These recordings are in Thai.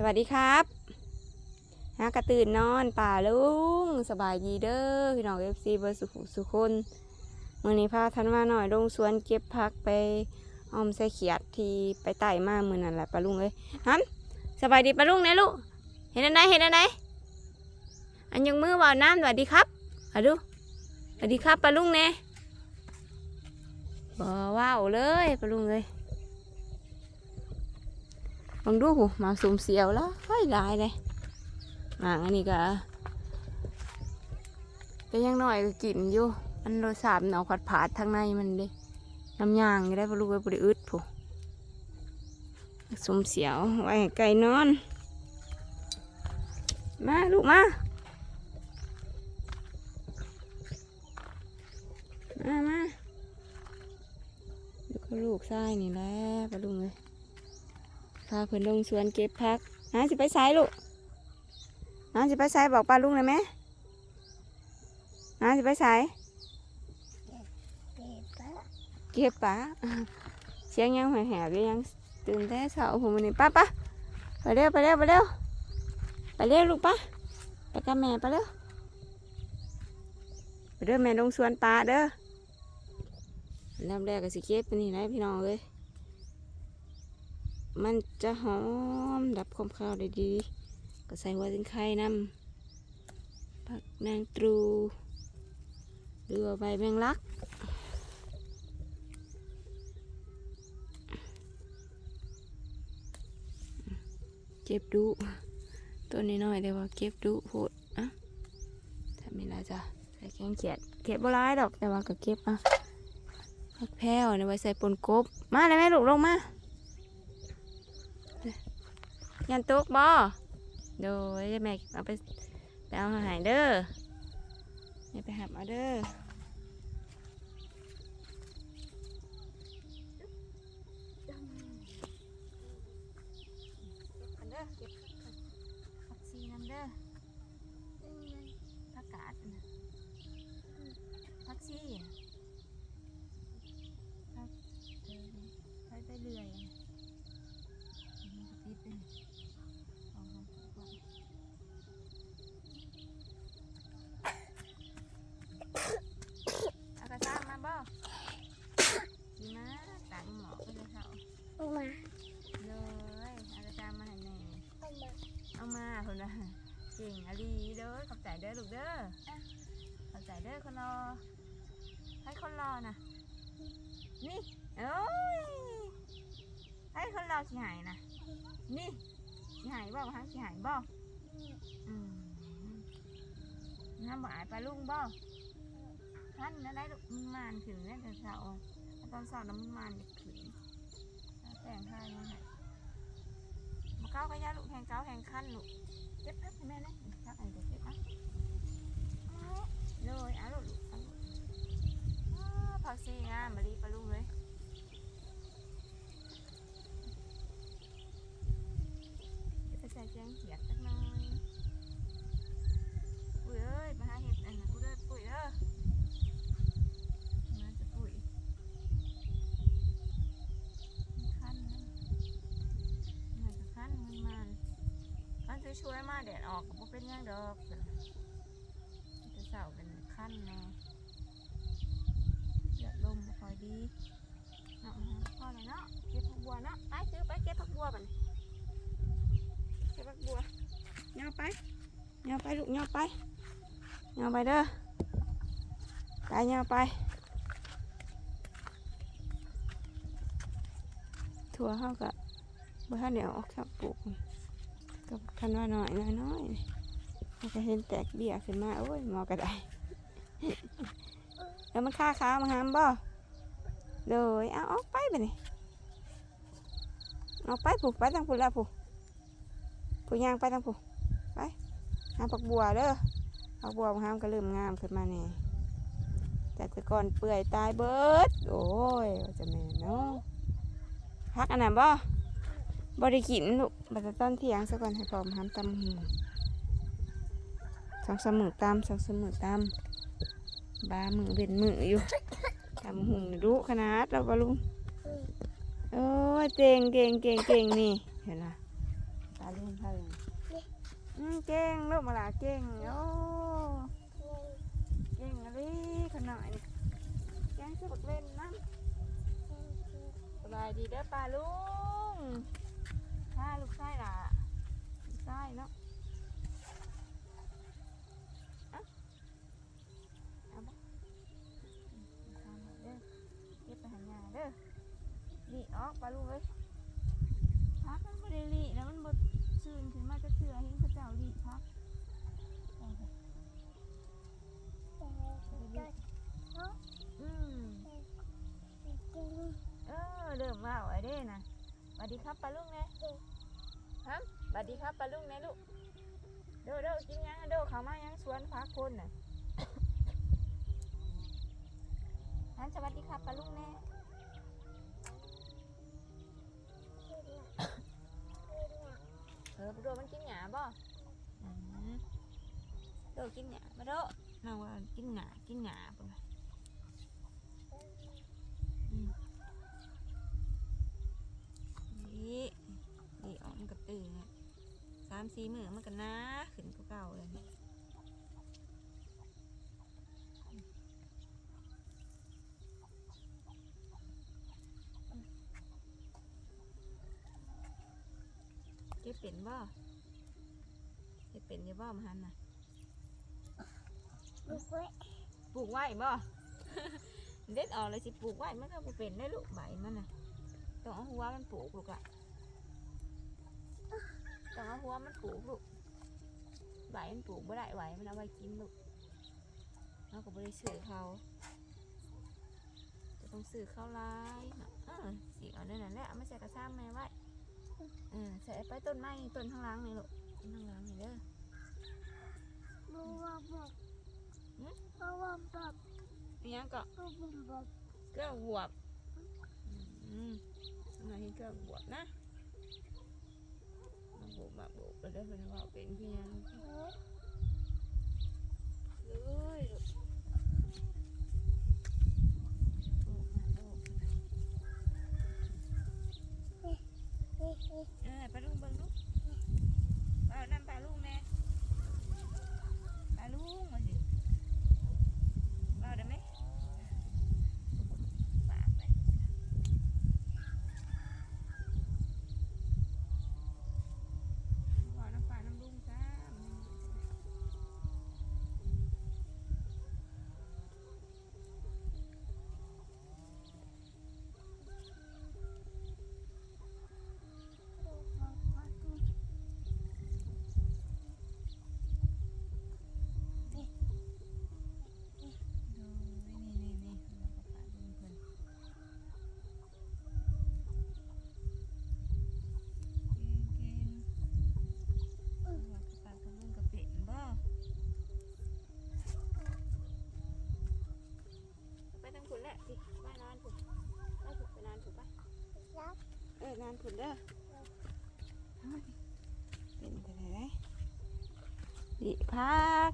สวัสดีครับฮากระตื่นนอนป่าลุงสบายดีเด้อพี่น้องเอฟซีเบอร์สุขสุคนมื่อนี้พาทันว่าหน่อยลงสวนเก็บผักไปออมใส่เขียดที่ไปไต่มามือนั่นแหละปลาลุงเอ้ยฮันสบายดีปลาลุงนะลูกเห็นอะไรเห็นอะไรอันยังมือว่าน้ำสวัสดีครับอะดูสวัสดีครับปลาลุงเน่บ่ว้าวเลยปลาลุงเลย ลองดูหูมาสุ่มเสียวแล้วไฟหลายเลยหมางอันนี้ก็ก็ยังน้อยก็กินอยู่มันรสชาติมันออกผัดผาดทางในมันด้น้ำยางก็ได้ปลูกไว้บริอึดผู้สมเสียวไว้ไก่นอน มาลูกมา มามาลูกลูกไส้นี่แหละปลาลุงเลย พาเพื่อนลงสวนเก็บผักน้าสิไปไสลูกน้าสิไปไสบอกป้าลุงหน่อยไหมน้าสิไปไสเก็บปลาเสียงยังแหบๆยังตื่นแต่เช้าผมวันนี้ป้าป้าไปเร็วไปเร็วไปเร็วไปเร็วลูกป้าไปกับแม่ไปเร็วไปเด้อแม่ลงสวนปลาเด้ออันดับแรกก็สิเก็บไปนี่แหละพี่น้องเอ้ย มันจะหอมดับความข้าวได้ดี ก็ใส่หัวสิงไข่นำผักนางตรูหรือว่าใบแมงลักเก็บดุตัวนี้น้อยๆแต่ว่าเก็บดุโหดอะถ้าไม่ละจ้ะใส่แกงเขียดเก็บบ่ร้ายดอกแต่ว่าก็เก็บอะผักแพรวเนี่ยไว้ใส่ปนกบมาเลยแม่ลูกลงมา ยันตุกบ่โดยแม่เอาไปไปเอาหายเด้อแม่ไปหับเอาเด้อเก็บกันเด้อเก็บผักชีน้ำเด้อผักกาดน่ะผักชีน่ะผักเออไปไปเรื่อยน่ะมันก็ติดเป็นเอาลงไปก่อนเอากระซ้ำมาบ่ดีนะตังหมอก็จะเท่า ออกมา เลยเอากระซ้ำมาให้แม่ ออกมา เอามาคนละ เก่งอะลีเด้อขอบใจเด้อลูกเด้อขอบใจเด้อคนรอให้คนรอนะนี่โอ้ยให้คนรอสิหายนะนี่สิหายบ่ฮะสิหายบ่อืมน้ำบ่ายปลาลุงบ่ท่านนั่นได้ลูกมันมานขึ้นเนี่ยแต่เช้าตอนเช้าน้ำมันมานขึ้นแต่งให้มาให้มาเก้าก็ยาลูกแหงเก้าแหงคันลูกเจ็บพักให้แม่นะ พักไอ้เด็กเจ็บอะเลยอะลูกอะผักชีงามมารีปลาลุงเลยเดี๋ยวไปใส่แกงเขียดสักหน่อยปุ๋ยเอ้ยมาหาเห็ดอันนั้นปุ๋ยเอ้ปุ๋ยเด้อมาจะปุ๋ยมันคันนะหน่อยขั้นมันมันมันช่วยๆมาแดดออก เป็นยังดอกจะเสาเป็นขั้นแน่เดือดลมคอยดีเนาะพอแล้วเนาะเก็บผักบัวเนาะไปซื้อไปเก็บผักบัวกันเก็บผักบัวเงาไปเงาไปลูกเงาไปเงาไปเด้อไปเงาไป ถั่วเข้ากับบ่ทันเดี๋ยวออกจากปลูกก็คันว่าน้อยน้อยน้อย เห็นแตกเบี้ยขึ้นมาโอ้ยมอก็ไดแล้วมันค่าขามาหามบ่เลยเอาออกไปไปนี่เอาไปผูกไปทางผูแล้วผูกผูกยางไปทางผูกไปหาผักบัวเด้อผักบัวมาหามก็เริ่มงามขึ้นมาเนี่ยแต่แต่ก่อนเปื่อยตายเบิดโอ้ยจะแม่เนาะพักอันนั้นบ่บริกินลูกบัดตอนเที่ยงซะก่อนให้พร้อมหามตำหู สองสามมือตามสองสามมือตามบามือเป็นมืออยู่ตำหูนี่รู้ขนาดเราปะลุงโอ้เก่งเก่งเก่งเก่งนี่เห็นไหมตเล่นเพิ่งอืมเก่งลูกมาลาเก่งโอ้เก่งอะไรขนาดนี้เก่งสุดเล่นนะสบายดีเด้อป้าลุงถ้าลูกไส้ล่ะลูกไส้เนาะเอาเอาบ่เอามาเด้อเก็บไปหันยาเด้อนี่ออกป้าลุงเอ้ยพักมันบ่ได้ลีแล้วมันบ่ซื่นขึ้นมาจะเชื่อเห็นเขาเจ้าลีพักเอาเถอะอืม เออเริ่มว่าไว้เด้นะสวัส ดีครับปลาลุงเนี่ยฮะสวัสดีครับปลาลุงเนี่ยลูกโดโดกินยังอะโดเขามายังสวนพักคนน่ะฮันสวัสดีครับปลาลุงเนี่ยเออโดมันกินหยาบ่อืมโดกินหยามาโดเราว่ากินหยากินหยาปุ่นน่ะอืม นี่นี่ออกมันก็ตื่นเนี่ยสามสี่มือมันก็หน้าขึ้นกว่าเก่าเลยเก็บเป็นบ่เก็บเป็นยังบ่มาหันน่ะปลูกไว้บ่เด็ดออกเลยสิปลูกไว้มันก็เป็นได้ลูกใบมันน่ะต้องเอาหัวมันปลูกลูกอะ ต้องเอาหัวมันปลูกลูกใบมันปลูกไม่ได้ไหวมันเอาไว้กินลูกเราก็บริสื่อเขา จะต้องสื่อเข้าร้ายเนาะเออสีเอาเนี่ยนั่นแหละเอามาใส่กระซ้ำแม่ไว้เออใส่ไปต้นไม้ต้นข้างหล่างนี่ลูกต้นข้างหล่างนี่เด้อนี่ยังก็เกลือบวบอืมมาที่เกลือบวบนะมา บวบมาบวบแล้วได้เป็นว่าเป็นพี่ยังเลยเออปลาลุงเบิ่งลูกเอาน้ำปลาลุงแม่ปลาลุงมาสิเอาได้ไหมปากไปเอาน้ำปลาน้ำลุงจ้า ดูนี่นี่นี่เราก็ปาดลุงเพิ่นเก่งเก่งเราก็ปาดกับลุงกับเป็ดบ่ไปทางผุนแหละสิไปนานผุนไปผุนไปนานผุนไปเออนานผุนเด้อเป็นไปไหนด้ดิพัก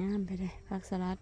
งามไปเลยผักสลัด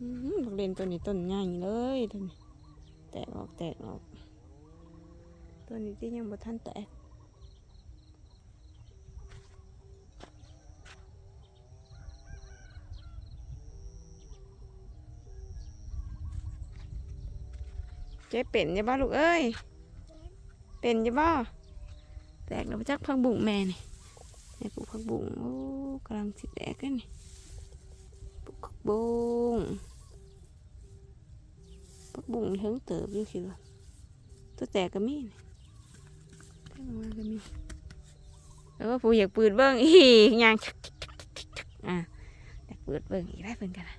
อื้อหือผักเลนตัวนี้ต้นใหญ่เลยต้นนี้แตกออกแตกออก ตัวนี้ที่ยังบ่ทันแตกเจ๊เป็นยังบ้าลูกเอ้ย เป็นยังบ้าแตกแล้วจักพักบุ้งแม่นี่แม่ปลูกพักบุ้งโอ้กำลังสิแตกเลยนี่ปลูกพักบุ้งพักบุ้งเฮิงเติบอยู่คิดว่าตัวแตกก็มีนี่ มาก็มีแล้วก็ผู้อยากปืดเบิ้งอีกยังอะอยากปืดเบิ้งอีกได้เพิ่นกันนะ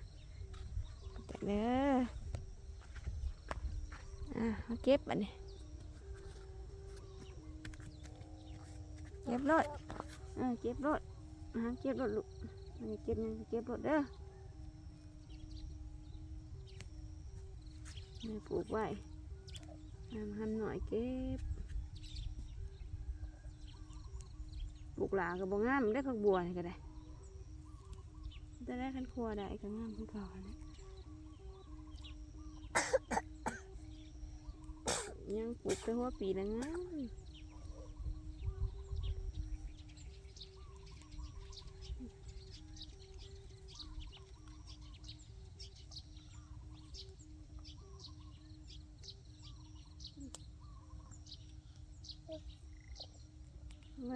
เด้ออะเอาเก็บบัดนี้เก็บรถเออเก็บรถมาหาเก็บรถลูกมันเก็บยังก็เก็บรถเด้อแม่ปลูกไว้ห้ามห้ามหน่อยเก็บ ปลูกหลากับบ่งามได้ผักบัวนี่ก็ได้จะได้คันครัวได้ก็งามคือเก่าแหละยังปลูกแต่หัวปีละงาม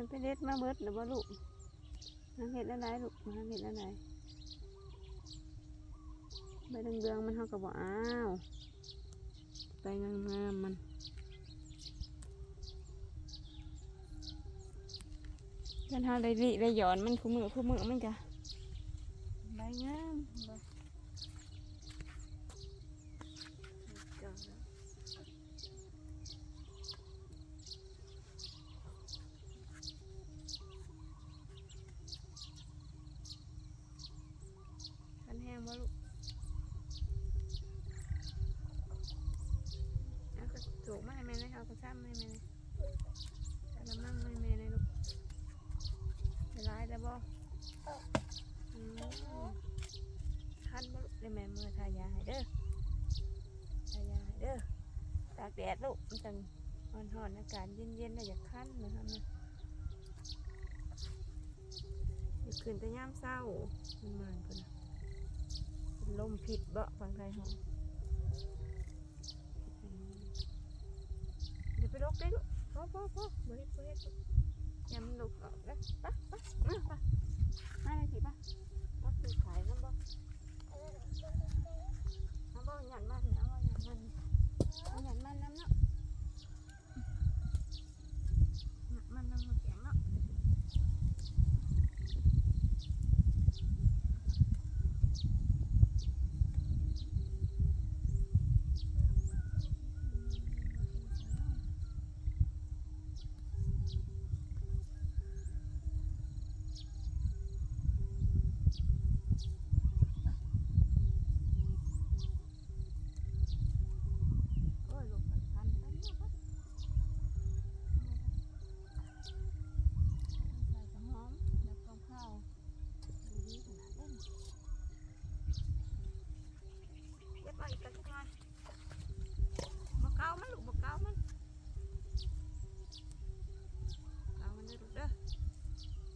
มันไปเด็ดมาเบิดหรือบ่าลูกมาเห็ดอะไรลูกมาเห็ดอะไรใบเดืองๆมันเท่ากับบ่อ้าวไปงามๆมันยันเฮาได้ลิได้หย่อนมันคู่มือคู่มือมันกะใบงามใบคันแห้งบ่ลูกเอากระถูกมาให้แม่เลยเอากระซ้ำให้แม่เลยกระมังให้แม่เลยลูก ไปร้ายแล้วบ่อืมคันบ่ลูกได้แม่มือทายาให้เด้อทายาให้เด้อตากแดดลูกมันจังอ่อนๆอากาศเย็นๆน่ะอย่าคันนะครับนะอย่าขึ้นแต่ย่ามเศร้ามันมานคนนะลมพิษบ่ฟังไทยหองเดี๋ยวไปลกได้ลูกพอพอพอบ่เฮ็ดบ่เฮ็ดลูกยำลูกออกแล้วปะปะมาปะมาเลยสิปะปะคือขายน้ำบ่น้ำบ่หยันมันเอาบ่หยันมันเอาหยันมันน้ำเนาะหยันมันน้ำมันแข็งเนาะโอ้ยลูกไปพันกันเนาะปะใส่กระหอมแล้วก็ข้าวดีๆขนาดนั้นเก็บไว้อีกสักหน่อยบ่เกามันลูกบ่เกามันเกามันเด้อลูกเด้อ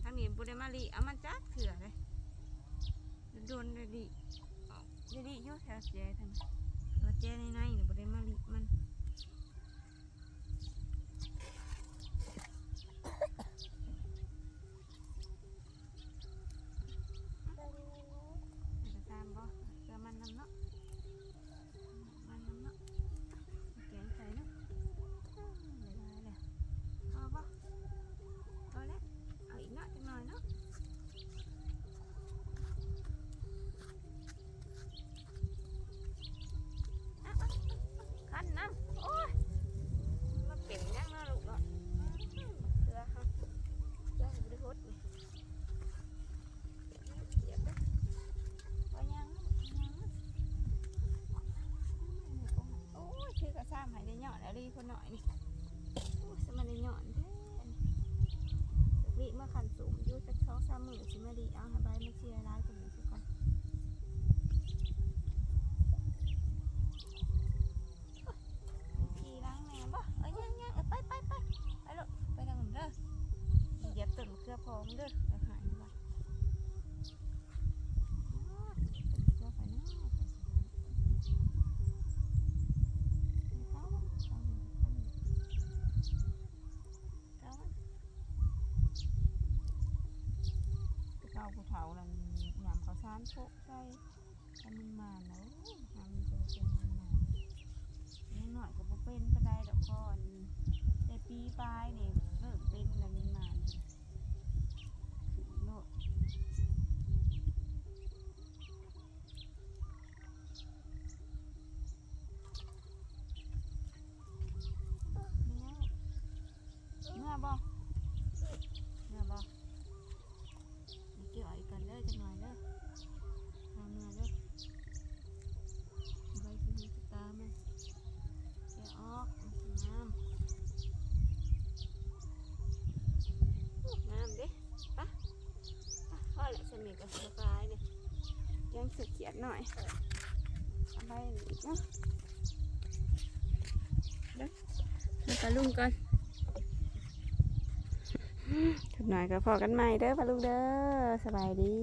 ทางนี้บ่ได้มาลีเอามันจักเถื่อเลย โดนได้ดีออกได้ดีอยู่แถวแจทางนี้ว่าแจในในๆนี่บ่ได้มาลีมัน จะตามบ่เกลือมันน้ำเนาะมันน้ำเนาะแกงใส่เนาะอ้าวเวลาเลยพอบ่พอแล้วเอาอีกเนาะจังหน่อยเนาะอะอะอะคันน้ำโอ้ยมาเก่งยังเนาะลูกเนาะอื้อเกลือฮะเกลือบ่ได้หดนี่เหยียบเด้อ ก็ยังยังโอ้ยคือกระซ้ำให้ รีคนหน่อยนี่โอ้สมันได้หย่อนแท้บีเมื่อขันสูงอยู่สักสองสามหมื่นสิมาดีเอาให้ใบมาเชียร์ร้ายกันหนึ่งสักก่อนขี่ล้างแม่บ่เอ้ยยังยังเอ้ยไปไปไปไปลูกไปทางนู้นเด้อเหยียบต้นมะเขือพร้อมเด้อเอาหายไป เก่าผู้เฒ่านั่นยำข้าวสารโปะใส่ให้มันมาแล้วทำจะเป็นมันมาเนิดหน่อยก็บ่เป็นปานใดดอกพอนแต่ปีปลายนี่เริ่มเป็นแล้วมันมาโลดเมื่อบ่เมื่อบ่เกี่ยวอีกกันเด้อจังหน่อยเด้อทำเนื้อเด้อใบสีสตาร์มันแกะออกน้ำน้ำเด้ เมก็สบายเลยยังสุดเขียดหน่อยสบายอีกเนาะเด้อเดี๋ยวปลาลุงก่อนขับหน่อยก็พอกันใหม่เด้อปลาลุงเด้อสบายดี